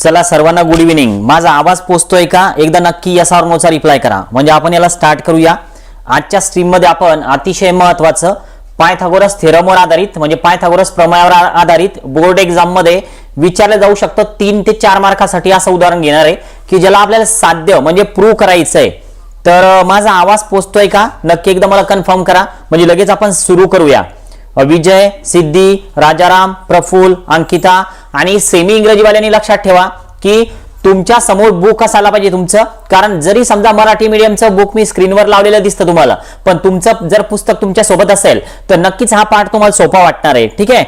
चला सर्वांना good evening माझा आवाज पोचतोय का? एकदा नक्की या ऑर नोचा रिप्लाय करा. म्हणजे आपण याला स्टार्ट करूया. आजच्या स्ट्रीममध्ये आपण अतिशय महत्वाचं पायथागोरस थेरमवर आधारित म्हणजे पायथागोरस प्रमाणावर आधारित बोर्ड एक्झाममध्ये विचारलं जाऊ शकतं तीन ते चार मार्कासाठी असं उदाहरण घेणार आहे की ज्याला आपल्याला साध्य म्हणजे प्रूव्ह करायचं आहे तर माझा आवाज पोचतोय का? नक्की एकदा मला कन्फर्म करा. म्हणजे लगेच आपण सुरू करूया. विजय सिद्धी राजाराम प्रफुल अंकिता आणि सेमी इंग्रजीवाल्यांनी लक्षात ठेवा की तुमच्यासमोर बुक असायला पाहिजे तुमचं. कारण जरी समजा मराठी मीडियमचं बुक मी स्क्रीनवर लावलेलं दिसतं तुम्हाला पण तुमचं जर पुस्तक तुमच्यासोबत असेल तर नक्कीच हा पाठ तुम्हाला सोपा वाटणार आहे. ठीक आहे?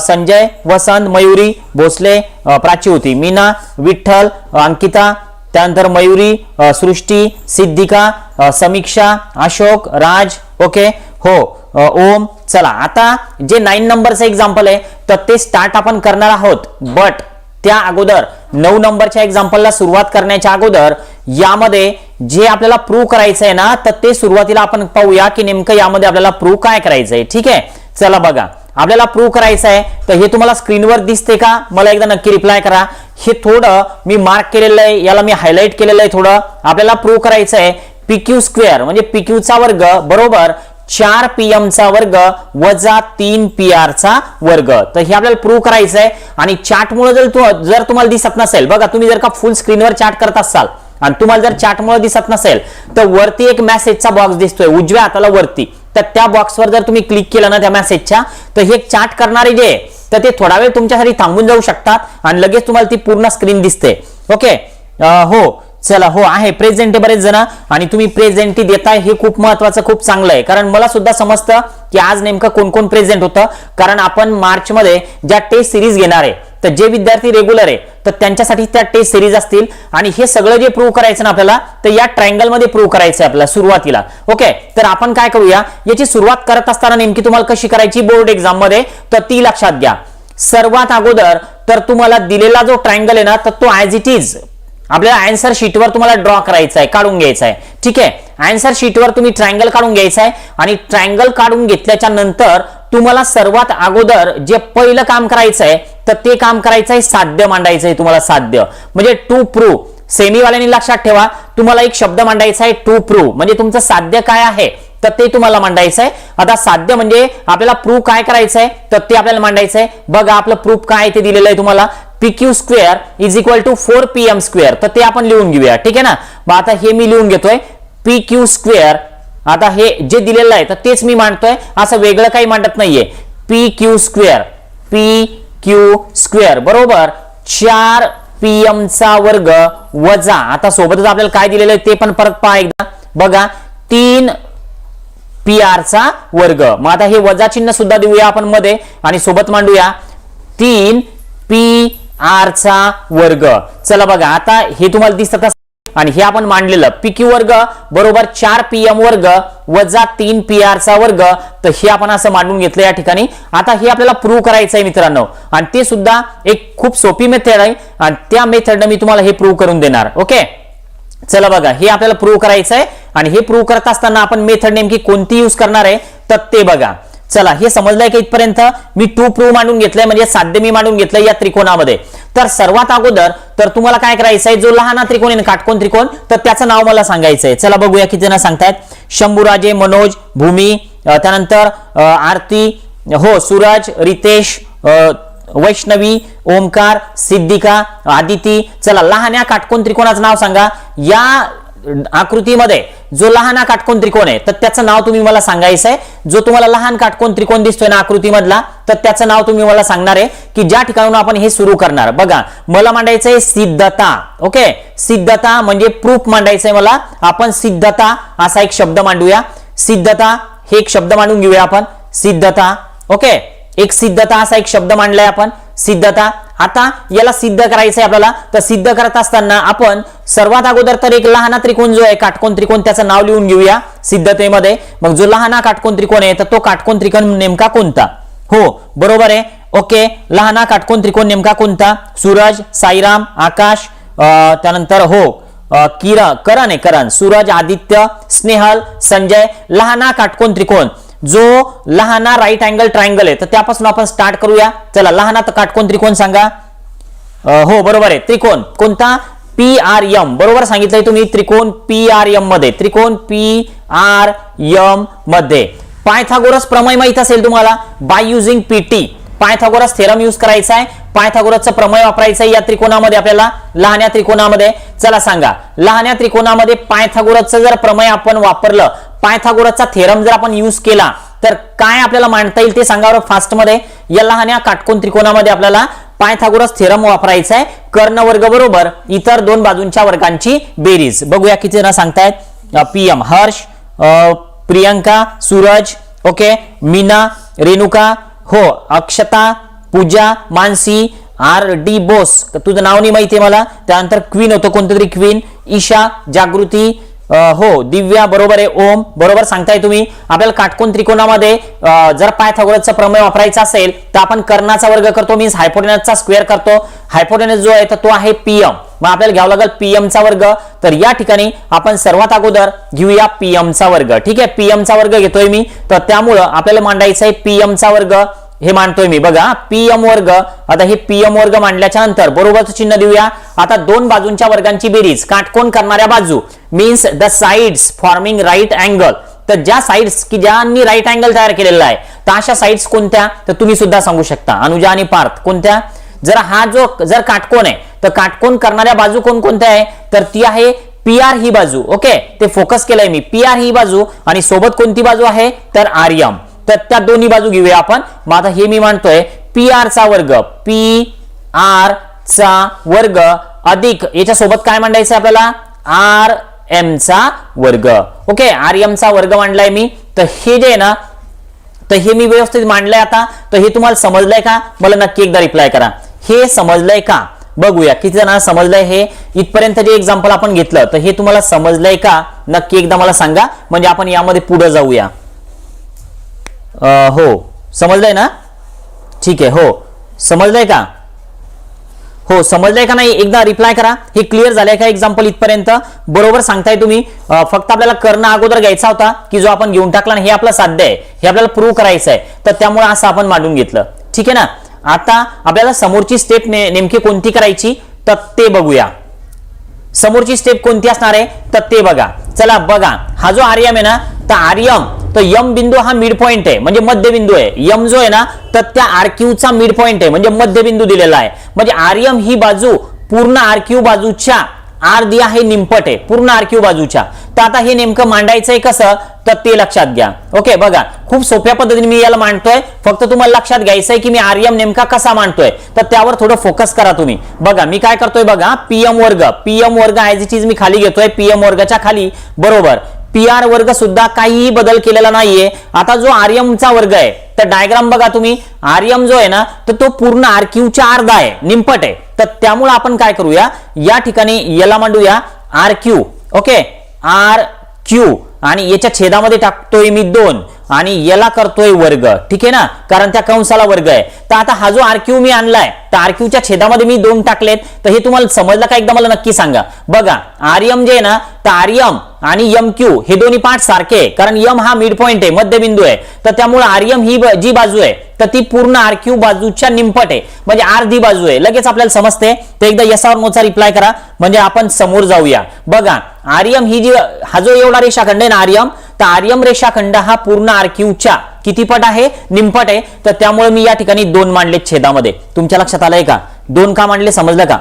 संजय वसंत मयुरी भोसले प्राची होती मीना विठ्ठल अंकिता त्यानंतर मयुरी सृष्टी सिद्धिका समीक्षा अशोक राज ओके? हो ओम चला आता जे नाईन नंबरचं एक्झाम्पल आहे तर ते स्टार्ट आपण करणार आहोत. बट त्या अगोदर नऊ नंबरच्या एक्झाम्पलला सुरुवात करण्याच्या अगोदर यामध्ये जे आपल्याला प्रूव्ह करायचं आहे ना तर ते सुरुवातीला आपण पाहूया की नेमकं यामध्ये आपल्याला प्रूव्ह काय करायचं आहे ठीक आहे? चला बघा. आपल्याला प्रूव्ह करायचं आहे तर हे तुम्हाला स्क्रीनवर दिसते का? मला एकदा नक्की रिप्लाय करा. हे थोडं मी मार्क केलेलं आहे याला मी हायलाइट केलेलं आहे थोडं. आपल्याला प्रूव्ह करायचं आहे पीक्यू स्क्वेअर म्हणजे PQ वर्ग बरोबर? चार पीएम चा वर्ग वजा तीन पी आर चा वर्ग. तर हे आपल्याला प्रूव्ह करायचं आहे आणि चार्टमुळे जर जर तुम्हाला दिसत नसेल बघा तुम्ही जर का फुल स्क्रीनवर चार्ट करत असाल आणि तुम्हाला जर चार्टमुळे दिसत नसेल तर वरती एक मेसेजचा बॉक्स दिसतोय उजव्या हाताला वरती. तर त्या बॉक्सवर जर तुम्ही क्लिक केलं ना त्या मेसेजच्या तर हे चार्ट करणारे जे आहे, तर ते थोडा वेळ तुमच्यासाठी थांबून जाऊ शकतात आणि लगेच तुम्हाला ती पूर्ण स्क्रीन दिसते. ओके हो. चला हो आहे. प्रेझेंट बरेच जण आणि तुम्ही प्रेझेंटी देताय हे खूप महत्वाचं खूप चांगलं आहे. कारण मला सुद्धा समजतं की आज नेमकं कोण कोण प्रेझेंट होतं. कारण आपण मार्च मध्ये ज्या टेस्ट सिरीज घेणार आहे तर जे विद्यार्थी रेग्युलर आहे तर त्यांच्यासाठी त्या टेस्ट सिरीज असतील. आणि हे सगळं जे प्रूव्ह करायचं ना आपल्याला तर या ट्रायंगलमध्ये प्रूव्ह करायचं आहे आपल्याला सुरुवातीला. ओके तर आपण काय करूया? याची सुरुवात करत असताना नेमकी तुम्हाला कशी करायची? बोर्ड एक्झाममध्ये. तर ती लक्षात घ्या. सर्वात अगोदर तर तुम्हाला दिलेला जो ट्रायंगल आहे ना तर तो ऍज इट इज आपल्याला अँसर शीटवर तुम्हाला ड्रॉ करायचा आहे काढून घ्यायचा आहे ठीक आहे? अँसर शीटवर तुम्ही ट्रायंगल काढून घ्यायचा आहे आणि ट्रायंगल काढून घेतल्याच्या नंतर तुम्हाला सर्वात अगोदर जे पहिलं काम करायचं आहे तर ते काम करायचं आहे साध्य मांडायचं आहे तुम्हाला साध्य. म्हणजे टू प्रूव्ह सेमीवाल्यांनी लक्षात ठेवा तुम्हाला एक शब्द मांडायचा आहे टू प्रूव्ह म्हणजे तुमचं साध्य काय आहे? तर ते तुम्हाला मांडायचं आहे आता साध्य म्हणजे आपल्याला प्रूफ काय करायचं आहे तर ते आपल्याला मांडायचं आहे बघा आपलं प्रूफ काय आहे ते दिलेलं आहे तुम्हाला. P Q square is equal to four P M square तर ते आपण लिहून घेऊया ठीक आहे ना? मग आता हे मी लिहून घेतोय. पी क्यू स्क्वेअर आता हे जे दिलेलं आहे तर तेच मी मांडतोय. असं वेगळं काही मांडत नाहीये. P Q square P Q square बरोबर? चार पी चा वर्ग वजा. आता सोबतच आपल्याला काय दिलेलं आहे ते पण परत पहा एकदा. बघा तीन पी आर चा वर्ग. मग आता हे वजा चिन्ह सुद्धा देऊया आपण मध्ये आणि सोबत मांडूया. तीन पी आर चा वर्ग. चला बघा आता हे तुम्हाला दिसत असेल. आणि हे आपण मांडलेलं पी क्यू वर्ग बरोबर चार पी एम वर्ग वजा तीन पी चा वर्ग. तर हे आपण असं मांडून घेतलं या ठिकाणी. आता हे आपल्याला प्रूव्ह करायचं आहे मित्रांनो. आणि ते सुद्धा एक खूप सोपी मेथड आहे. आणि त्या मेथडनं मी तुम्हाला हे प्रूव्ह करून देणार. ओके चला बघा हे आपल्याला प्रूव्ह करायचं आहे आणि हे प्रूव्ह करत असताना आपण मेथड नेमकी कोणती यूज करणार आहे? तर ते बघा. चला हे समजलंय का इथपर्यंत? मी टू प्रूव्ह मांडून घेतलंय म्हणजे साध्य मी मांडून घेतलंय या त्रिकोणामध्ये. तर सर्वात अगोदर तर तुम्हाला काय करायचं आहे? जो लहान त्रिकोण आहे ना काटकोन त्रिकोण तर त्याचं नाव मला सांगायचं आहे. चला बघूया किती जण सांगतायत. शंभूराजे मनोज भूमी त्यानंतर आरती हो सूरज रितेश वैष्णवी ओमकार सिद्धिका आदिती. चला लहान्या काटकोन त्रिकोणाचं नाव सांगा. या आकृतीमध्ये जो लहान हा काटकोन त्रिकोण आहे तर त्याचं नाव तुम्ही मला सांगायचं आहे. जो तुम्हाला लहान काटकोन त्रिकोण दिसतोय ना आकृतीमधला तर त्याचं नाव तुम्ही मला सांगणार आहे की ज्या ठिकाणून आपण हे सुरू करणार. बघा मला मांडायचं आहे सिद्धता ओके? सिद्धता म्हणजे प्रूफ मांडायचं आहे मला. आपण सिद्धता असा एक शब्द मांडूया. सिद्धता हे एक शब्द मांडून घेऊया आपण. सिद्धता ओके? एक सिद्धता असा एक शब्द मांडलाय आपण. सिद्धता. आता याला सिद्ध करायचं आहे आपल्याला. तर सिद्ध करत असताना आपण सर्वात अगोदर तर एक लहाना त्रिकोण जो आहे काटकोण त्रिकोण त्याचं नाव लिहून घेऊया सिद्धतेमध्ये. मग जो लहाना काटकोण त्रिकोण आहे तर तो काटकोन त्रिकोण नेमका कोणता? हो बरोबर आहे. ओके लहाना काटकोन त्रिकोण नेमका कोणता? सूरज साईराम आकाश अं, त्यानंतर हो किरण करण आहे करण. सूरज आदित्य स्नेहल संजय लहाना काटकोन त्रिकोण. जो लहाना राईट अँगल ट्रायंगल आहे तर त्यापासून आपण स्टार्ट करूया. चला लहाना तर काटकोन त्रिकोण सांगा. हो बरोबर आहे. त्रिकोण. कोणता? पी आर एम बरोबर सांगितलंय तुम्ही त्रिकोण पी आर एममध्ये. त्रिकोण पी आर यममध्ये. पायथागोरस प्रमेय माहीत असेल तुम्हाला? By using PT Pythagoras theorem use करायचा आहे. पायथागोरसचा प्रमेय वापरायचं आहे या त्रिकोणामध्ये आपल्याला लहान्या त्रिकोणामध्ये. चला सांगा. लहान्या त्रिकोणामध्ये पायथागोरसचं जर प्रमेय आपण वापरलं पायथागोरसचा थेरम जर आपण यूज केला तर काय आपल्याला मांडता येईल ते सांगा फास्टमध्ये या लहान्या काटकोन त्रिकोणामध्ये आपल्याला पायथागोरस थेरम वापरायचा आहे. कर्ण वर्ग बरोबर इतर दोन बाजूंच्या वर्गांची बेरीज. बघूया किती जण सांगतायत. पीएम हर्ष प्रियंका सूरज ओके मीना रेणुका हो अक्षता पूजा मानसी आर डी बोस. तुझं नाव नाही माहिती आहे मला. त्यानंतर क्वीन होतं कोणतं तरी क्वीन. ईशा जागृती हो दिव्या बरोबर आहे ओम बरोबर सांगताय तुम्ही. आपल्याला काटकोन त्रिकोणामध्ये जर पायथागोरसचा प्रमेय वापरायचा असेल तर आपण कर्णाचा वर्ग करतो मीन्स हायपोटेनसचा स्क्वेअर करतो. हायपोटेनस जो आहे तर तो आहे पीएम मग आपल्याला घ्यावं लागेल पीएमचा वर्ग. तर या ठिकाणी आपण सर्वात अगोदर घेऊया पीएमचा वर्ग. ठीक आहे पीएम चा वर्ग घेतोय मी. तर त्यामुळं आपल्याला मांडायचं आहे पीएम चा वर्ग. हे मांडतोय मी. बघा पीएम वर्ग आता हे पीएम वर्ग मांडल्याच्या नंतर बरोबर चिन्ह देऊया. आता दोन बाजूंच्या वर्गांची बेरीज काटकोन करणाऱ्या बाजू means the sides forming right angle तर ज्या साईड्स की ज्यांनी राईट अँगल तयार केलेला आहे तर अशा साईड्स कोणत्या? तर तुम्ही सुद्धा सांगू शकता. अनुजा आणि पार्थ कोणत्या? जर हा जो जर काटकोन आहे तर काटकोन करणाऱ्या बाजू कोणकोणत्या आहे? तर ती आहे पी आर ही बाजू. ओके? ते फोकस केलंय मी. पी आर ही बाजू आणि सोबत कोणती बाजू आहे? तर आर्यम. तर त्या दोन्ही बाजू घेऊया आपण. मग आता हे मी मानतोय पी आर चा वर्ग पी आर चा वर्ग अधिक याच्यासोबत काय मांडायचं आपल्याला? आर एम चा वर्ग. ओके आर एम चा वर्ग मांडलाय मी. तर हे जे आहे ना तर हे मी व्यवस्थित मांडलंय आता. तर हे तुम्हाला समजलंय का? मला नक्की एकदा रिप्लाय करा. हे समजलंय का? बघूया. किती जणांना समजलंय हे? इथपर्यंत जे एक्झाम्पल आपण घेतलं तर हे तुम्हाला समजलंय का? नक्की एकदा मला सांगा. म्हणजे आपण यामध्ये पुढे जाऊया. अं, हो. समजलंय ना? ठीक आहे हो. समजलंय का? हो समजलंय का नाही? एकदा रिप्लाय करा. हे क्लिअर झालंय का एक्झाम्पल इथपर्यंत? बरोबर सांगताय तुम्ही. फक्त आपल्याला कर्ण अगोदर घ्यायचा होता की जो आपण घेऊन टाकला आणि हे आपलं साध्य आहे. हे आपल्याला प्रूव्ह करायचं आहे. तर त्यामुळे असं आपण मांडून घेतलं. ठीक आहे ना? आता आपल्याला समोरची स्टेप नेमकी कोणती करायची? तर ते बघूया. समोरची स्टेप कोणती असणार आहे? तर ते बघा. चला बघा. हा जो आर्यम आहे ना तर आर्यम तर यम बिंदू हा मिड पॉईंट आहे म्हणजे मध्यबिंदू आहे. यम जो आहे ना तर त्या आरक्यूचा मिड पॉईंट आहे म्हणजे मध्यबिंदू दिलेला आहे. म्हणजे आर्यम ही बाजू पूर्ण आरक्यू बाजूच्या आर दिया हे निंपट आहे पूर्ण आरक्यू बाजूच्या. तर आता हे नेमकं मांडायचंय कसं? तर ते लक्षात घ्या. ओके बघा खूप सोप्या पद्धतीने मी याला मांडतोय. फक्त तुम्हाला लक्षात घ्यायचं आहे की मी आर्यम नेमका कसा मांडतोय. तर त्यावर थोडं फोकस करा तुम्ही. बघा मी काय करतोय बघा पीएम वर्ग पीएम वर्ग ऍज इट इज मी खाली घेतोय पीएम वर्गाच्या खाली. बरोबर. पी आर वर्ग सुद्धा काहीही बदल केलेला नाहीये. आता जो आर्यमचा वर्ग आहे तर डायग्राम बघा तुम्ही. आर्यम जो आहे ना तर तो पूर्ण आरक्यूच्या अर्धा आहे निंपट आहे. तर त्यामुळे आपण काय करूया? या ठिकाणी याला मांडूया R Q okay? R Q आणि याच्या छेदामध्ये टाकतोय मी दोन. आणि याला करतोय वर्ग ठीक आहे ना? कारण त्या कंसाला वर्ग आहे. तर आता हा जो आरक्यू मी आणलाय तर आरक्यूच्या छेदामध्ये मी दोन टाकलेत. तर हे तुम्हाला समजलं का? एकदा मला नक्की सांगा. बघा आर्यम जे आहे ना तर आर्यम आणि यम क्यू हे दोन्ही पार्ट सारखे आहे. कारण यम हा मिड पॉईंट आहे मध्यबिंदू आहे. तर त्यामुळे आर्यम ही जी बाजू आहे तर ती पूर्ण आरक्यू बाजूच्या निंपट आहे. म्हणजे अर्धी बाजू आहे. लगेच आपल्याला समजते. तर एकदा यसावर मोचा रिप्लाय करा. म्हणजे आपण समोर जाऊया. बघा आर्यम ही जी हा जो एवढा रेषाखंड आहे ना आर्यम तर आर्यम रेषाखंड हा पूर्ण आरक्यूच्या किती पट आहे? निंपट आहे. तर त्यामुळे मी या ठिकाणी दोन मांडले छेदामध्ये. तुमच्या लक्षात आलंय का? दोन का मांडले? समजलं का?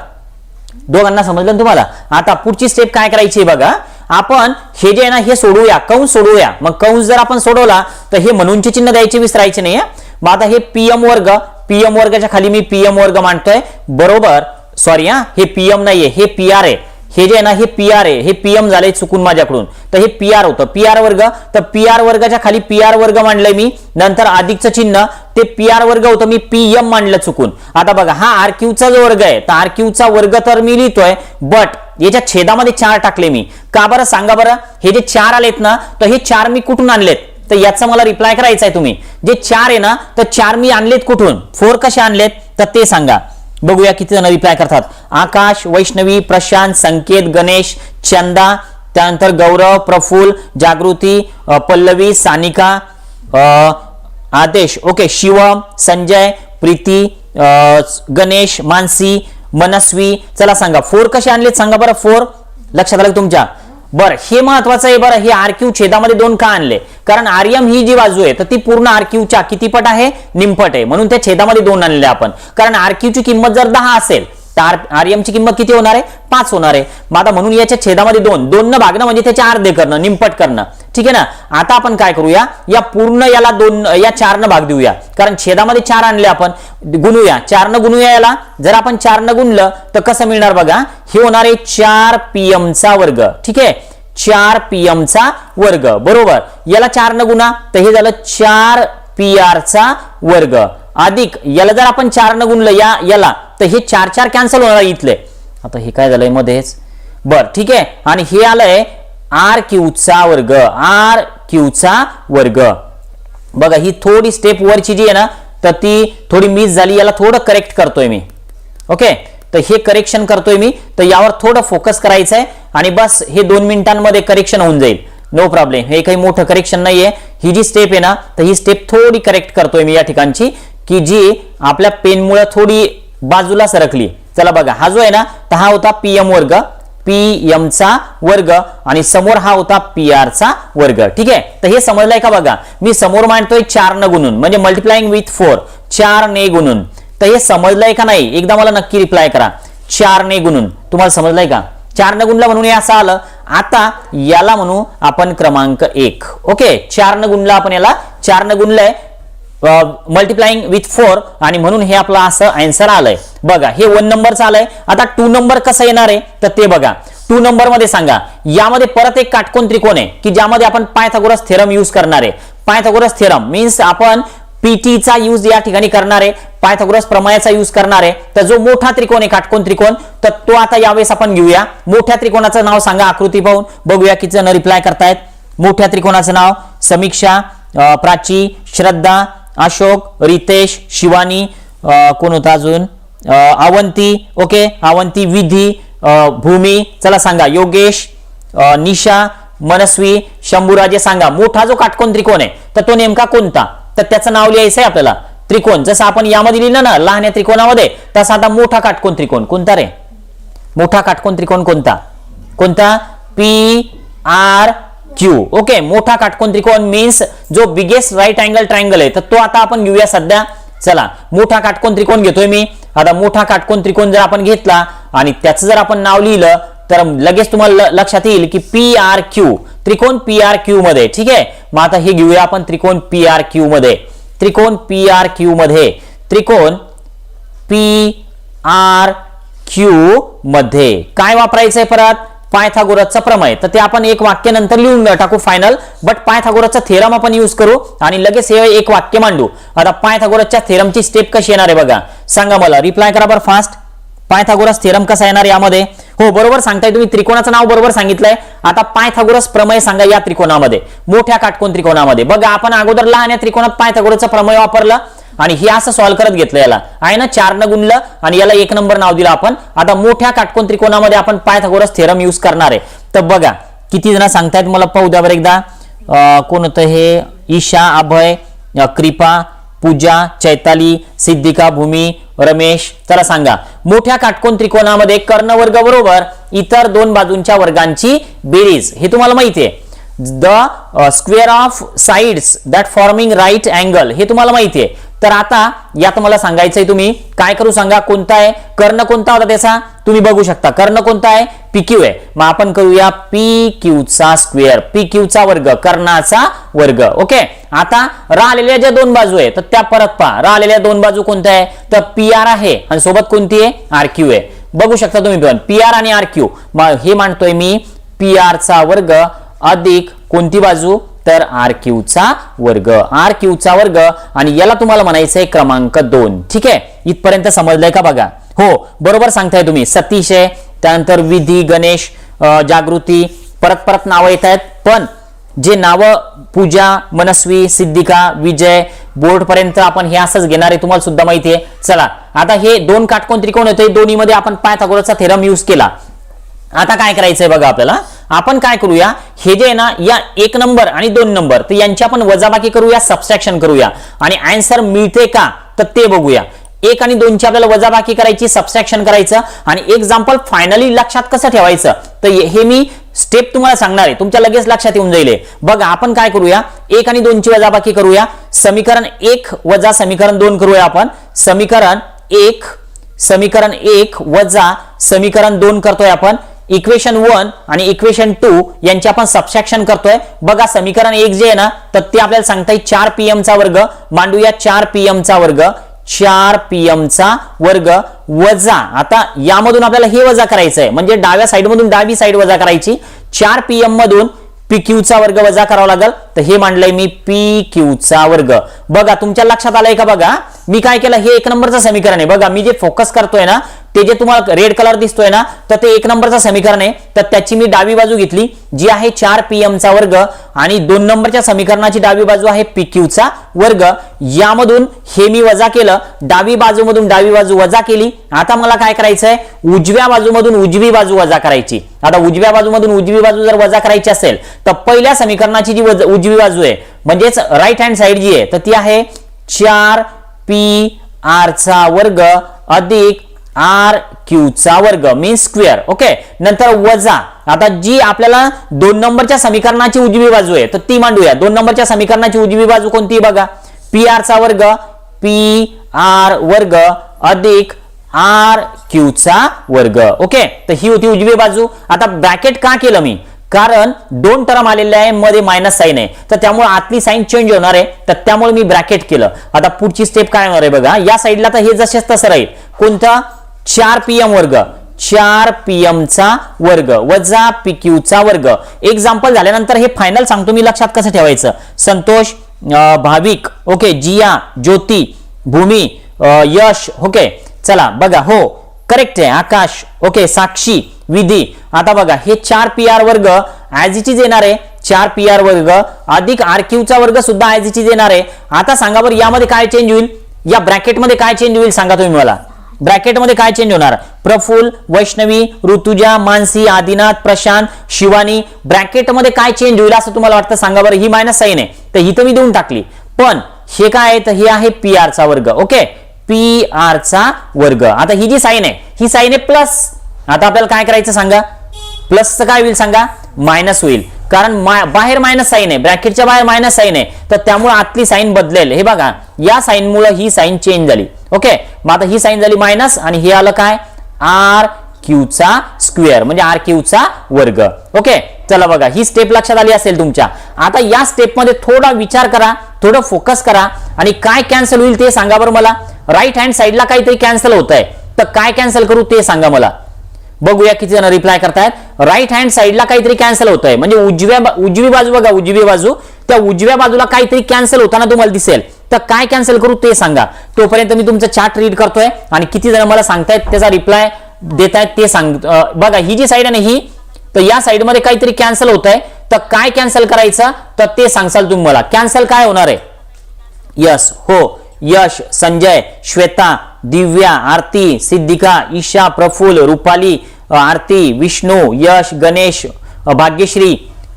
दोघांना समजलं तुम्हाला? आता पुढची स्टेप काय करायची आहे बघा. आपण हे जे आहे ना हे सोडवूया कंस सोडवूया मग कंस जर आपण सोडवला तर हे म्हणूनचे चिन्ह द्यायचे विसरायचे नाही मग आता हे पीएम वर्ग पीएम वर्गाच्या खाली मी पीएम वर्ग मांडतोय. बरोबर. सॉरी हा. हे पीएम नाहीये. हे पी आर आहे. हे जे आहे ना हे पी आर आहे. हे पीएम झालंय चुकून माझ्याकडून. तर हे पी आर होतं. पी आर वर्ग तर पी आर वर्गाच्या खाली पी आर वर्ग मांडलंय मी. नंतर अधिकचं चिन्ह ते पी आर वर्ग होतं. मी पी एम मांडलं चुकून. आता बघा हा आर क्यूचा जो वर्ग आहे तर आर क्यूचा वर्ग तर मी लिहितोय बट याच्या छेदामध्ये चार टाकले मी. का बरं? सांगा बरं. हे जे चार आलेत ना तर हे चार मी कुठून आणलेत? तर याचा मला रिप्लाय करायचा आहे तुम्ही. जे चार आहे ना तर चार मी आणलेत कुठून? फोर कसे आणलेत? तर ते सांगा. बघूया किती जण रिप्लाय करतात. आकाश वैष्णवी प्रशांत संकेत गणेश चंदा त्यानंतर गौरव प्रफुल जागृती पल्लवी सानिका आदेश. ओके शिवम संजय प्रीती गणेश मानसी मनस्वी. चला सांगा. फोर कसे आणलेत? सांगा बरं फोर. लक्षात आलं तुमच्या? बरं हे महत्वाचं आहे बरं हे आरक्यू छेदामध्ये दोन का आणले? कारण आर्यम ही जी बाजू आहे तर ती पूर्ण आरक्यूच्या कितीपट आहे? निमपट आहे. म्हणून त्या छेदामध्ये दोन आणले आपण. कारण आरक्यूची किंमत जर दहा असेल तर आरएमची किंमत किती होणार आहे? पाच होणार आहे. मग आता म्हणून याच्या छेदामध्ये दोन. दोन न भागणं म्हणजे त्याचे अर्धे करणं निमपट करणं. ठीक आहे ना? आता आपण काय करूया? या पूर्ण याला दोन या चार न भाग देऊया. कारण छेदामध्ये चार आणले आपण गुणूया. चार न गुणूया याला. जर आपण चार न गुणलं तर कसं मिळणार बघा? हे होणार आहे चार पीएम चा वर्ग. ठीक आहे? चार पीएम चा वर्ग. बरोबर? याला चार न गुणा तर हे झालं चार पी आर चा वर्ग. अधिक याला जर आपण चार न गुणलं या याला तर हे चार चार कॅन्सल होणार इथले. आता हे काय झालंय मध्येच? बर ठीक आहे. आणि हे आलंय आर क्यूचा वर्ग आर क्यूचा वर्ग. बघा ही थोडी स्टेप वरची जी आहे ना तर ती थोडी मिस झाली याला थोडं करेक्ट करतोय मी. ओके तर हे करेक्शन करतोय मी. तर यावर थोडं फोकस करायचं आहे आणि बस हे दोन मिनिटांमध्ये करेक्शन होऊन जाईल. नो प्रॉब्लेम हे काही मोठं करेक्शन नाहीये. ही जी स्टेप आहे ना तर ही स्टेप थोडी करेक्ट करतोय मी या ठिकाणची की जी आपल्या पेनमुळे थोडी बाजूला सरकली. चला बघा हा जो आहे ना तर हा होता पीएम वर्ग पी चा वर्ग आणि समोर हा होता पी चा वर्ग. ठीक आहे? तर हे समजलंय का बघा? मी समोर मांडतोय चार न गुणून म्हणजे मल्टिप्लाइंग विथ फोर चार ने गुणून. तर हे समजलंय का नाही? एकदा मला नक्की रिप्लाय करा. चार ने गुणून. तुम्हाला समजलंय का? चार न गुणला म्हणून हे असं आलं. आता याला म्हणू आपण क्रमांक एक. ओके? चार न गुणला आपण याला. चार न गुणलंय. मल्टिप्लाइंग विथ फोर आणि म्हणून हे आपलं असं आन्सर आलंय. बघा हे वन नंबरचं आलंय. आता टू नंबर कसं येणार आहे? तर ते बघा. टू नंबरमध्ये सांगा. यामध्ये परत एक काटकोन त्रिकोण आहे की ज्यामध्ये आपण पायथागोरस थेरम यूज करणार आहे. पायथागोरस थेरम मीन्स आपण पीटीचा यूज या ठिकाणी करणार आहे. पायथागोरस प्रमायाचा यूज करणार आहे. तर जो मोठा त्रिकोण आहे काटकोन त्रिकोण तर तो आता यावेळेस आपण घेऊया. मोठ्या त्रिकोणाचं नाव सांगा आकृती पाहून. बघूया किती जण रिप्लाय करतायत. मोठ्या त्रिकोणाचं नाव समीक्षा प्राची श्रद्धा अशोक रितेश शिवानी अं, कोण होता अजून? अवंती ओके? अवंती विधी भूमी चला सांगा. योगेश निशा मनस्वी शंभूराजे सांगा. मोठा जो काटकोन त्रिकोण आहे तर तो नेमका कोणता? तर त्याचं नाव लिहायचं आहे आपल्याला. त्रिकोण. जसं आपण यामध्ये लिहिलं ना लहान या त्रिकोणामध्ये तसा आता मोठा काटकोन त्रिकोण. कोणता रे? मोठा काटकोन त्रिकोण कोणता? कोणता? पी आर क्यू ओके मोठा काटकोन त्रिकोण मीन्स जो बिगेस्ट राईट अँगल ट्रायंगल आहे तर तो आता आपण घेऊया सध्या. चला मोठा काटकोन त्रिकोण घेतोय मी. आता मोठा काटकोन त्रिकोण जर आपण घेतला आणि त्याचं जर आपण नाव लिहिलं तर लगेच तुम्हाला ल- लक्षात येईल की पी आर क्यू त्रिकोण पी आर क्यू मध्ये ठीक आहे? मग आता हे घेऊया आपण त्रिकोण पी आर क्यू मध्ये. त्रिकोण पी आर क्यू मध्ये. त्रिकोण पी आर क्यू मध्ये. काय वापरायचंय परत? पायथागोरसचा प्रमेय. तर ते आपण एक वाक्य नंतर लिहून टाकू फायनल बट पायथागोरसचा थेरम आपण युज करू आणि लगेच हे एक वाक्य मांडू. आता पायथागोरसच्या थेरमची स्टेप कशी येणार आहे बघा. सांगा मला रिप्लाय करा बरं फास्ट पायथागोरस थेरम कसा येणार यामध्ये? हो बरोबर सांगताय तुम्ही त्रिकोणाचं नाव बरोबर सांगितलंय. आता पायथागोरस प्रमेय सांगा या त्रिकोणामध्ये. मोठ्या काटकोन त्रिकोणामध्ये. बघा आपण अगोदर लहान या त्रिकोणात पायथागोरसचं प्रमेय वापरलं. आणि हे असं सॉल्व्ह करत घेतलं याला. आहे ना? चार न गुणलं आणि याला एक नंबर नाव दिलं आपण. आता मोठ्या काटकोन त्रिकोणामध्ये आपण पायथागोरस थेरम यूज करणार आहे. तर बघा किती जण सांगतायत मला पाहू द्या बरं एकदा. कोण होतं हे? ईशा अभय कृपा पूजा चैताली सिद्धिका भूमी रमेश. चला सांगा. मोठ्या काटकोन त्रिकोणामध्ये कर्णवर्ग बरोबर इतर दोन बाजूंच्या वर्गांची बेरीज. हे तुम्हाला माहिती आहे the square of sides that forming right angle हे तुम्हाला माहिती आहे तर आता यात मला सांगायचंय तुम्ही काय करू सांगा कोणता आहे? कर्ण कोणता होता त्याचा? तुम्ही बघू शकता. कर्ण कोणता आहे? पी क्यू आहे. मग आपण करूया पी क्यूचा स्क्वेअर पी क्यूचा वर्ग कर्णाचा वर्ग. ओके आता राहिलेल्या ज्या दोन बाजू आहे तर त्या परत पहा. राहिलेल्या दोन बाजू कोणत्या आहे? तर पी आर आहे. आणि सोबत कोणती आहे? आर क्यू आहे. बघू शकता तुम्ही पण. पी आर आणि आर क्यू मग हे मांडतोय मी. पी चा वर्ग अधिक कोणती बाजू? तर आर क्यूचा वर्ग. आर क्यूचा वर्ग आणि याला तुम्हाला म्हणायचंय क्रमांक दोन. ठीक आहे? इथपर्यंत समजलंय का बघा? हो बरोबर सांगताय तुम्ही. सतीश आहे त्यानंतर विधी गणेश जागृती परत परत नावं येत आहेत. पण जे नावं पूजा मनस्वी सिद्धिका विजय बोर्ड पर्यंत आपण हे असंच घेणार आहे तुम्हाला सुद्धा माहिती आहे. चला आता हे दोन काटकोन त्रिकोण होते दोन्हीमध्ये आपण पायथागोरसचा थेरम युज केला. आता काय करायचंय बघा आपल्याला? आपण काय करूया? हे जे आहे ना या एक नंबर आणि दोन नंबर तर यांची आपण वजाबाकी करूया सबस्ट्रॅक्शन करूया. आणि आन्सर मिळते का? तर ते बघूया. एक आणि दोनची आपल्याला वजाबाकी करायची सबस्ट्रॅक्शन करायचं. आणि एक्झाम्पल फायनली लक्षात कसं ठेवायचं? तर हे मी स्टेप तुम्हाला सांगणार आहे. तुमच्या लगेच लक्षात येऊन जाईल बघा आपण काय करूया? एक आणि दोनची वजाबाकी करूया. समीकरण एक वजा समीकरण दोन करूया आपण. समीकरण एक समीकरण एक वजा समीकरण दोन करतोय आपण. इक्वेशन वन आणि इक्वेशन टू यांचे आपण सबस्ट्रॅक्शन करतोय. बघा समीकरण एक जे आहे ना तर ते आपल्याला सांगता येईल चार पीएम चा वर्ग. मांडूया चार पीएम चा वर्ग. चार पीएम चा वर्ग वजा. आता यामधून आपल्याला हे वजा करायचं आहे म्हणजे डाव्या साईडमधून डावी साईड वजा करायची. चार पीएम मधून पी क्यूचा वर्ग वजा करावा लागेल. तर हे मांडलंय मी पी क्यूचा वर्ग. बघा तुमच्या लक्षात आलंय का बघा? मी काय केलं? हे एक नंबरचं समीकरण आहे. बघा मी जे फोकस करतोय ना ते जे तुम्हाला रेड कलर दिसतोय ना तर ते एक नंबरचं समीकरण आहे. तर त्याची मी डावी बाजू घेतली जी आहे चार पीएमचा वर्ग आणि दोन नंबरच्या समीकरणाची डावी बाजू आहे पी क्यूचा वर्ग. यामधून हे मी वजा केलं डावी बाजूमधून डावी बाजू वजा केली. आता मला काय करायचंय? उजव्या बाजूमधून उजवी बाजू वजा करायची. आता उजव्या बाजूमधून उजवी बाजू जर वजा करायची असेल तर पहिल्या समीकरणाची जी वज- उजवी बाजू आहे म्हणजेच राईट हँड साईड जी आहे तर ती आहे चार पी आरचा वर्ग अधिक आर क्यूचा वर्ग मीन स्क्वेअर ओके नंतर वजा. आता जी आपल्याला दोन नंबरच्या समीकरणाची उजवी बाजू आहे तर ती मांडूया. दोन नंबरच्या समीकरणाची उजवी बाजू कोणती आहे बघा? पी आर चा वर्ग पी आर वर्ग अधिक आर क्यूचा वर्ग. ओके तर ही होती उजवी बाजू. आता ब्रॅकेट का केलं मी? कारण दोन टर्म आलेले आहे मध्ये मायनस साईन आहे. तर त्यामुळे आतली साईन चेंज होणार आहे. तर त्यामुळे मी ब्रॅकेट केलं. आता पुढची स्टेप काय होणार आहे बघा? या साईडला तर हे जसेच तसं राहील. कोणतं? चार पीएम वर्ग. चार पीएम चा वर्ग. वजा पीक्यूचा वर्ग. एक्झाम्पल झाल्यानंतर हे फायनल सांगतो मी लक्षात कसं ठेवायचं? संतोष भाविक ओके जिया ज्योती भूमी यश ओके चला बघा हो करेक्ट आहे आकाश ओके साक्षी विधी. आता बघा हे चार पी आर वर्ग ऍज इट इज येणार आहे. चार पी आर वर्ग अधिक आर चा वर्ग सुद्धा ऍज इट इज येणार आहे. आता सांगा बरं यामध्ये काय चेंज होईल? या ब्रॅकेटमध्ये काय चेंज होईल सांगा तुम्ही मला. ब्रॅकेटमध्ये काय चेंज होणार? प्रफुल वैष्णवी ऋतुजा मानसी आदिनाथ प्रशांत शिवानी ब्रॅकेटमध्ये काय चेंज होईल असं तुम्हाला वाटतं? सांगा बरं. ही मायनस साईन आहे. तर ही तर मी देऊन टाकली. पण हे काय आहे तर हे आहे पी आर चा वर्ग. ओके पी आर चा वर्ग. आता ही जी साईन आहे ही साईन आहे प्लस आता आपल्याला काय करायचं सांगा? प्लसचं काय होईल सांगा? मायनस होईल. कारण मा- बाहेर मायनस साईन आहे. ब्रॅकेटच्या बाहेर मायनस साईन आहे. तर त्यामुळे आतली साईन बदलेल. हे बघा. या साईनमुळे ही साईन चेंज झाली. ओके मग आता ही साईन झाली मायनस आणि हे आलं काय? आर क्यूचा स्क्वेअर म्हणजे आर क्यूचा वर्ग. ओके चला बघा ही स्टेप लक्षात आली असेल तुमच्या. आता या स्टेपमध्ये थोडा विचार करा थोडं फोकस करा आणि काय कॅन्सल होईल ते सांगा बरं मला. राईट हँड साईडला काहीतरी कॅन्सल होत आहे तर काय कॅन्सल करू ते सांगा मला. बघूया किती जण रिप्लाय करतायत. राईट हँड साईडला काहीतरी कॅन्सल होत आहे म्हणजे उजव्या उजवी बाजू बघा उजवी बाजू. त्या उजव्या बाजूला काहीतरी कॅन्सल होताना तुम्हाला दिसेल. तर काय कॅन्सल करू ते सांगा. तोपर्यंत मी तुमचं चार्ट रीड करतोय आणि किती जण मला सांगतायत त्याचा रिप्लाय देतायत ते सांग बघा ही जी साईड आहे ना ही तर या साईडमध्ये काहीतरी कॅन्सल होत आहे तर काय कॅन्सल करायचं? तर ते सांगसाल तुम्ही मला. कॅन्सल काय होणार आहे? यस हो यश संजय श्वेता दिव्या आरती सिद्धिका ईशा प्रफुल रुपाली आरती विष्णू यश गणेश भाग्यश्री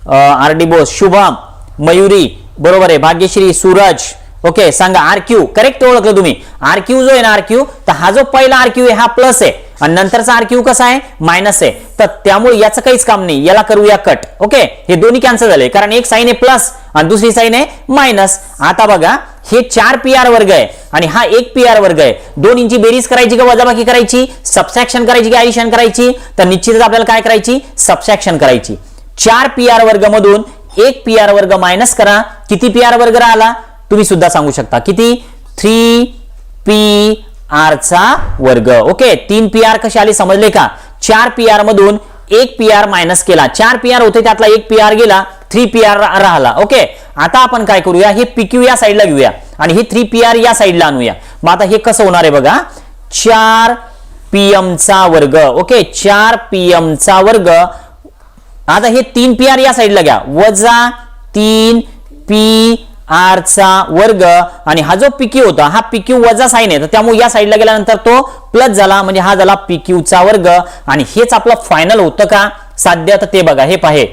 आर डी बोस शुभम मयुरी बरोबर आहे भाग्यश्री सूरज ओके सांगा आर क्यू करेक्ट ओळखलं तुम्ही. आर क्यू जो आहे ना आर क्यू तर हा जो पहिला आर क्यू आहे हा प्लस आहे. आणि नंतरचा आर क्यू कसा आहे? मायनस आहे. तर त्यामुळे याचं काहीच काम नाही. याला करूया कट ओके हे दोन्ही कॅन्सल झाले. कारण एक साईन आहे प्लस आणि दुसरी साईन आहे मायनस आता बघा हे चार पी आर वर्ग आहे आणि हा एक पी आर वर्ग आहे. दोन इंची बेरीज करायची का वजाबाकी करायची? सबसॅक्शन करायची की ऍडिशन करायची? तर निश्चितच आपल्याला काय करायची? सबसॅक्शन करायची. चार पी आर वर्ग मधून एक पी आर वर्ग मायनस करा. किती पी आर वर्ग राहिला? तुम्ही सुद्धा सांगू शकता. किती? थ्री पी आर चा वर्ग. ओके तीन पी आर कसे आले समजले का? चार पी आर मधून एक पी आर मायनस केला. चार पी आर होते त्यातला एक पी आर गेला थ्री पी आर राहिला. ओके आता आपण काय करूया? हे पीक्यू या साईडला घेऊया आणि हे थ्री पी आर या साईडला आणूया. मग आता हे कसं होणार आहे बघा? चार पी चा वर्ग. ओके चार पी चा वर्ग. आता हे तीन पी आर या साईडला घ्या. वजा तीन पी आर चा वर्ग आणि हा जो पीक्यू होता हा पीक्यू वजा साईन आहे. तर त्यामुळे या साईडला गेल्यानंतर तो प्लस झाला म्हणजे हा झाला पीक्यू चा वर्ग. आणि हेच आपलं फायनल होतं का? साध्य तर ते बघा हे पाहे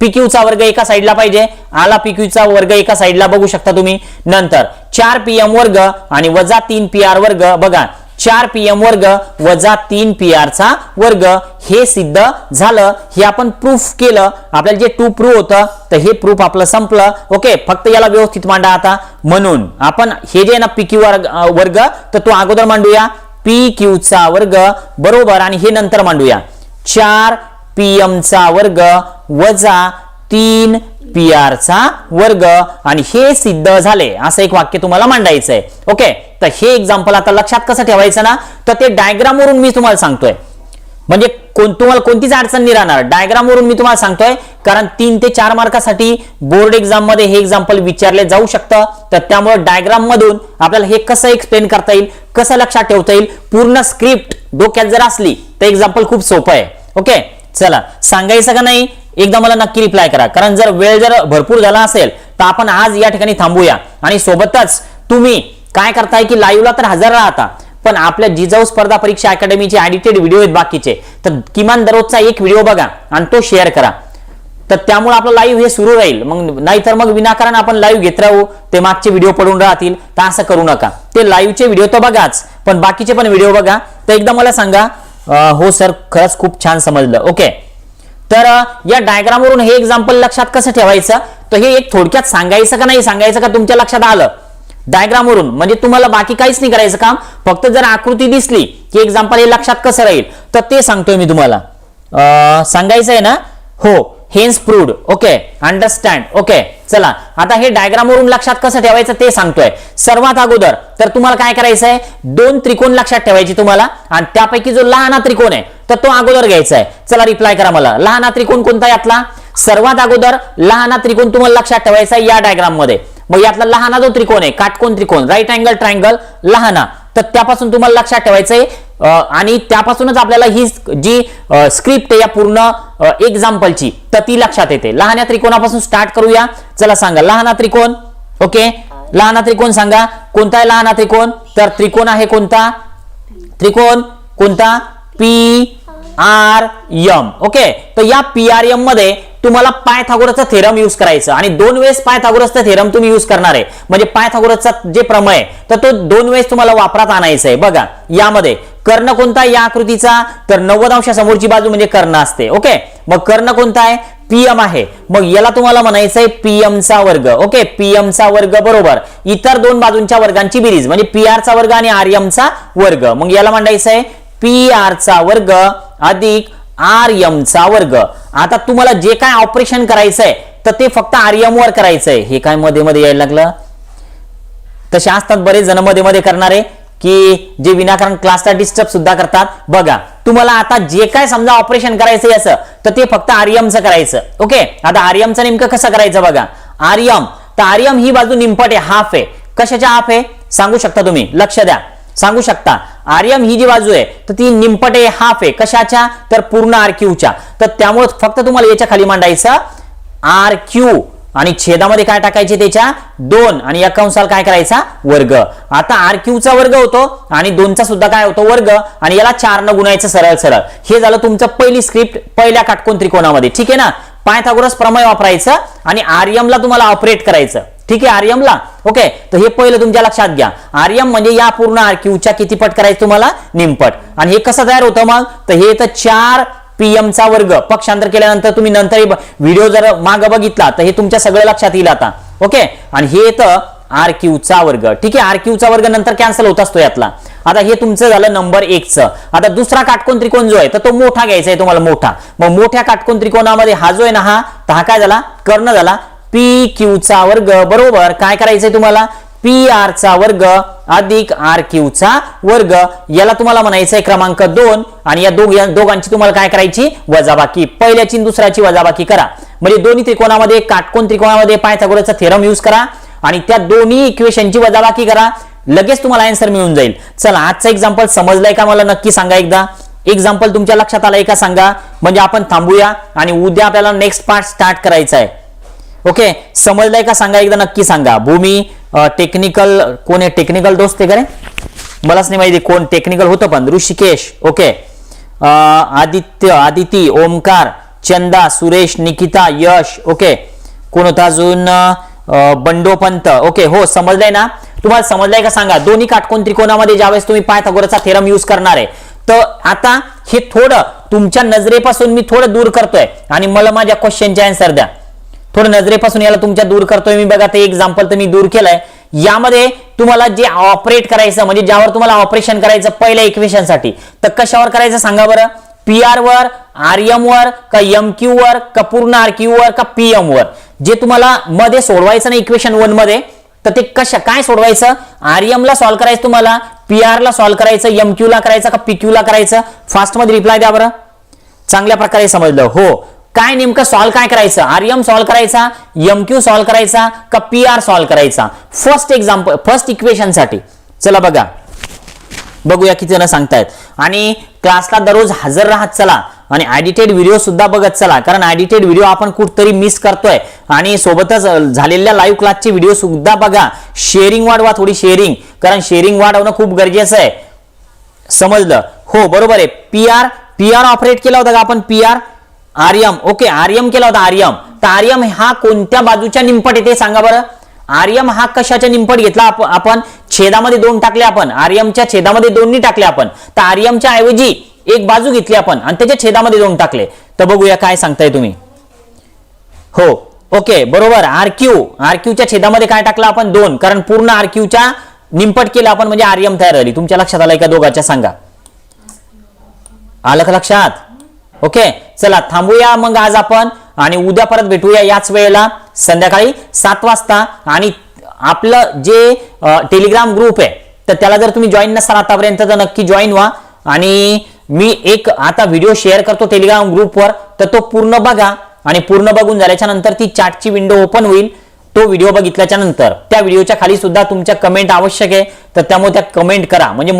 पीक्यूचा वर्ग एका साईडला पाहिजे. आला पीक्यूचा वर्ग एका साईडला बघू शकता तुम्ही. नंतर चार पी एम वर्ग आणि वजा तीन पी आर वर्ग. बघा चार पी एम वर्ग वजा तीन पी चा वर्ग. हे सिद्ध झालं. हे आपण प्रूफ केलं. आपल्याला जे टू प्रूफ होतं तर हे प्रूफ आपलं संपलं. ओके फक्त याला व्यवस्थित मांडा आता. म्हणून आपण हे जे ना पी क्यू वर्ग वर्ग तर तो अगोदर मांडूया. पी क्यूचा वर्ग बरोबर आणि हे नंतर मांडूया. चार पी चा वर्ग वजा तीन पी चा वर्ग आणि हे सिद्ध झाले. असं एक वाक्य तुम्हाला मांडायचं आहे ओके तर हे एक्झाम्पल आता लक्षात कसं ठेवायचं ना? तर ते डायग्राम वरून मी तुम्हाला सांगतोय. म्हणजे कोण तुम्हाला कोणतीच अडचण नाही राहणार. डायग्राम वरून मी तुम्हाला सांगतोय कारण तीन ते चार मार्कासाठी बोर्ड एक्झाममध्ये हे एक्झाम्पल विचारले जाऊ शकतं. तर त्यामुळे डायग्राम मधून आपल्याला हे कसं एक्सप्लेन करता येईल कसं लक्षात ठेवता येईल पूर्ण स्क्रिप्ट डोक्यात जर असली तर एक्झाम्पल खूप सोपं आहे. ओके चला. सांगायचं का नाही? एकदा मला नक्की रिप्लाय करा. कारण जर वेळ जर भरपूर झाला असेल तर आपण आज या ठिकाणी थांबूया. आणि सोबतच तुम्ही काय करताय की लाईव्हला तर हजर राहता. पण आपल्या जिजाऊ स्पर्धा परीक्षा अकॅडमीचे ॲडिटेड व्हिडिओ आहेत बाकीचे. तर किमान दररोजचा एक व्हिडिओ बघा आणि तो शेअर करा. तर त्यामुळे आपलं लाईव्ह हे सुरू राहील. मग नाहीतर मग विनाकारण आपण लाईव्ह घेत राहू. ते मागचे व्हिडिओ पडून राहतील. तर असं करू नका. ते लाईव्हचे व्हिडिओ तर बघाच पण बाकीचे पण व्हिडिओ बघा. तर एकदा मला सांगा हो सर खरंच खूप छान समजलं. ओके तर या डायग्रामवरून हे एक्झाम्पल लक्षात कसं ठेवायचं? तर हे एक थोडक्यात सांगायचं का नाही सांगायचं का तुमच्या लक्षात आलं? डायग्रामवरून म्हणजे तुम्हाला बाकी काहीच नाही करायचं काम. फक्त जर आकृती दिसली की एक्झाम्पल हे लक्षात कसं राहील? तर ते सांगतोय मी तुम्हाला. सांगायचं आहे ना? हो. Hence proved okay understand okay चला. आता हे डायग्राम वरून लक्षात कसं ठेवायचं ते सांगतोय. सर्वात अगोदर तर तुम्हाला काय करायचं आहे दोन त्रिकोण लक्षात ठेवायचे तुम्हाला. आणि त्यापैकी जो लहाना त्रिकोण आहे तर तो अगोदर घ्यायचा आहे चला रिप्लाय करा मला. लहाना त्रिकोण कोणता यातला? सर्वात अगोदर लहाना त्रिकोण तुम्हाला लक्षात ठेवायचा आहे या डायग्राममध्ये. मग यातला लहाना जो त्रिकोण आहे काटकोण त्रिकोण राईट अँगल ट्रायंगल लहाना. तर त्यापासून तुम्हाला लक्षात ठेवायचंय आहे आणि त्यापासूनच आपल्याला ही जी स्क्रिप्ट या पूर्ण एक्झाम्पलची तर ती लक्षात येते. लहान्या त्रिकोणापासून स्टार्ट करूया. चला सांगा लहाना त्रिकोण? ओके? लहाना त्रिकोण सांगा. कोणता आहे लहाना त्रिकोण? तर त्रिकोण आहे कोणता? त्रिकोण कोणता? P R M okay? तर या पी आर यममध्ये तुम्हाला पायथागोरसचा थेरम यूज करायचं. आणि दोन वेळेस पायथागोरसचा थेरम तुम्ही यूज करणार आहे. म्हणजे पायथागोरसचा जे प्रमेय आहे, तर तो दोन वेळेस तुम्हाला वापरात आणायचा आहे. बघा यामध्ये कर्ण कोणता या आकृतीचा? तर नव्वद अंश समोरची बाजू म्हणजे कर्ण असते. ओके? मग कर्ण कोणता आहे? पीएम आहे. मग याला तुम्हाला म्हणायचं आहे पीएम चा वर्ग. ओके? पीएम चा वर्ग बरोबर. इतर दोन बाजूंच्या वर्गांची बेरीज. म्हणजे पी आर चा वर्ग आणि आर एमचा वर्ग. मग याला म्हणायचं आहे पी आर चा वर्ग अधिक आर एमचा वर्ग. आता तुम्हाला जे काय ऑपरेशन करायचंय तर ते फक्त आर एम वर करायचंय. हे काय मध्ये मध्ये यायला लागलं? तसे असतात बरेच जणमध्ये मध्ये करणारे. की जे विनाकारण क्लासला डिस्टर्ब सुद्धा करतात. बघा तुम्हाला आता जे काय समजा ऑपरेशन करायचं याचं तर ते फक्त आर्यमचं करायचं. ओके आता आर्यमचं नेमकं कसं करायचं बघा? आर्यम तर आर्यम ही बाजू निंपट आहे हाफ आहे. कशाच्या हाफ आहे? सांगू शकता तुम्ही? लक्ष द्या. सांगू शकता. आर्यम ही जी बाजू आहे तर ती निंपट आहे हाफ आहे. कशाच्या? तर पूर्ण आर क्यूच्या तर त्यामुळे फक्त तुम्हाला याच्या खाली मांडायचं आर क्यू आणि छेदामध्ये काय टाकायचे त्याच्या? दोन. आणि या कंसाल काय करायचा? वर्ग. आता आर क्यूचा वर्ग होतो आणि दोनचा सुद्धा काय होतो? वर्ग. आणि याला चार न गुणायचं सरळ सरळ. हे झालं तुमचं पहिली स्क्रिप्ट पहिल्या काटकोन त्रिकोणामध्ये. ठीक आहे ना? पायथागोरस प्रमेय वापरायचं आणि आर्यमला तुम्हाला ऑपरेट करायचं. ठीक आहे आर्यमला ओके. तर हे पहिलं तुमच्या लक्षात घ्या. आर्यम म्हणजे या पूर्ण आर क्यूच्या किती पट करायचं तुम्हाला? निमपट. आणि हे कसं तयार होतं मग? तर हे तर चार पीएम चा वर्ग. पक्षांतर केल्यानंतर तुम्ही नंतर व्हिडिओ जर माग बघितला तर हे तुमच्या सगळं लक्षात येईल आता. ओके? आणि हे येतं आर चा वर्ग. ठीक आहे? आर क्यूचा वर्ग नंतर कॅन्सल होत असतो यातला. आता हे तुमचं झालं नंबर एकचं. आता दुसरा काटकोन त्रिकोण जो आहे? तर तो मोठा घ्यायचा आहे तुम्हाला मोठा. मग मोठ्या काटकोन त्रिकोणामध्ये हा जो आहे ना हा? तर हा काय झाला? कर्ण झाला. पी क्यूचा वर्ग. बरोबर? काय करायचंय तुम्हाला? पी आर चा वर्ग अधिक आर चा वर्ग. याला तुम्हाला म्हणायचं आहे क्रमांक दोन. आणि या दोघ दोघांची तुम्हाला काय करायची? वजाबाकी. पहिल्याची दुसऱ्याची वजाबाकी करा. म्हणजे दोन्ही त्रिकोणामध्ये काटकोन त्रिकोणामध्ये पायथागोरसचा थेरम यूज करा. आणि त्या दोन्ही इक्वेशनची वजाबाकी करा. लगेच तुम्हाला आन्सर मिळून जाईल. चला आजचा एक्झाम्पल समजलाय का मला नक्की सांगा एकदा. एक्झाम्पल तुमच्या लक्षात आलंय का सांगा. म्हणजे आपण थांबूया आणि उद्या आपल्याला नेक्स्ट पार्ट स्टार्ट करायचा आहे ओके समजलंय का सांगा एकदा नक्की सांगा. भूमी टेक्निकल कोण आहे? टेक्निकल दोस्त ते का रे मलाच नाही माहिती कोण टेक्निकल होतं पण. ऋषिकेश ओके आदित्य आदिती ओमकार चंदा सुरेश निकिता यश ओके कोण होता अजून? बंडोपंत ओके हो समजलंय ना? तुम्हाला समजलंय का सांगा? दोन्ही काटकोन त्रिकोणामध्ये ज्यावेळेस तुम्ही पायथागोरसचा थेरम यूज करणार आहे तर आता हे थोडं तुमच्या नजरेपासून मी थोडं दूर करतोय आणि मला माझ्या क्वेश्चनचे आन्सर द्या. थोडं नजरेपासून याला तुमच्या दूर करतोय. मी बघा ते एक्झाम्पल तर मी दूर केलंय. यामध्ये तुम्हाला जे ऑपरेट करायचं म्हणजे ज्यावर तुम्हाला ऑपरेशन करायचं पहिल्या इक्वेशनसाठी तर कशावर करायचं सांगा बरं? पी आर वर आर एम वर का एम क्यू वर का पूर्ण आर क्यू वर का पी एम वर? जे तुम्हाला मध्ये सोडवायचं ना इक्वेशन वनमध्ये तर ते कशा काय सोडवायचं? आर एम ला सॉल्व्ह करायचं तुम्हाला पी आर ला सॉल्व्ह करायचं एम क्यू ला करायचं का पी क्यू ला करायचं? फास्टमध्ये रिप्लाय द्या बरं. चांगल्या प्रकारे समजलं. हो. काय नेमकं सॉल्व्ह काय करायचं? आर एम सॉल्व्ह करायचा? एम क्यू सॉल्व्ह करायचा? का पी आर सॉल्व्ह करायचा? फर्स्ट एक्झाम्पल फर्स्ट इक्वेशनसाठी. चला बघा. बघूया किती जण सांगतायत. आणि क्लासला दररोज हजर राहत चला. आणि ॲडिटेड व्हिडिओ सुद्धा बघत चला. कारण ॲडिटेड व्हिडिओ आपण कुठतरी मिस करतोय. आणि सोबतच झालेल्या लाईव्ह क्लासचे व्हिडिओ सुद्धा बघा. शेअरिंग वाढवा थोडी शेअरिंग कारण शेअरिंग वाढवणं खूप गरजेचं आहे. समजलं? हो बरोबर आहे. P R P R operate केला होता का आपण? P R R M. Okay R M केला होता आर्यम. तर आर्यम हा कोणत्या बाजूच्या निंपट येते सांगा बरं. आर्यम हा कशाच्या निंपट घेतला आपण? छेदामध्ये दोन टाकले आपण. आर्यमच्या छेदामध्ये दोन्ही टाकले आपण. तर आर्यमच्या ऐवजी एक बाजू घेतली आपण आणि त्याच्या छेदामध्ये दोन टाकले. तर बघूया काय सांगताय तुम्ही. हो ओके बरोबर. आर क्यू आर क्यूच्या छेदामध्ये काय टाकलं आपण? दोन. कारण पूर्ण आर क्यूच्या निंपट केलं आपण म्हणजे आर्यम तयार झाली. तुमच्या लक्षात आलंय का दोघांच्या? सांगा. आलं का लक्षात? ओके? चला थांबूया मग आज आपण आणि उद्या परत भेटूया याच वेळेला संध्याकाळी सात वाजता. आणि आपलं जे टेलिग्राम ग्रुप आहे तर त्याला जर तुम्ही जॉईन नसाल आतापर्यंत तर नक्की जॉईन व्हा. आणि मी एक आता व्हिडिओ शेअर करतो टेलिग्राम ग्रुपवर तर तो पूर्ण बघा. आणि पूर्ण बघून झाल्याच्यानंतर ती चॅटची विंडो ओपन होईल. तो व्हिडिओ बघितल्याच्या नंतर. त्या व्हिडिओच्या खाली सुद्धा तुमच्या कमेंट आवश्यक आहे. तर त्यामुळे त्या कमेंट करा. म्हणजे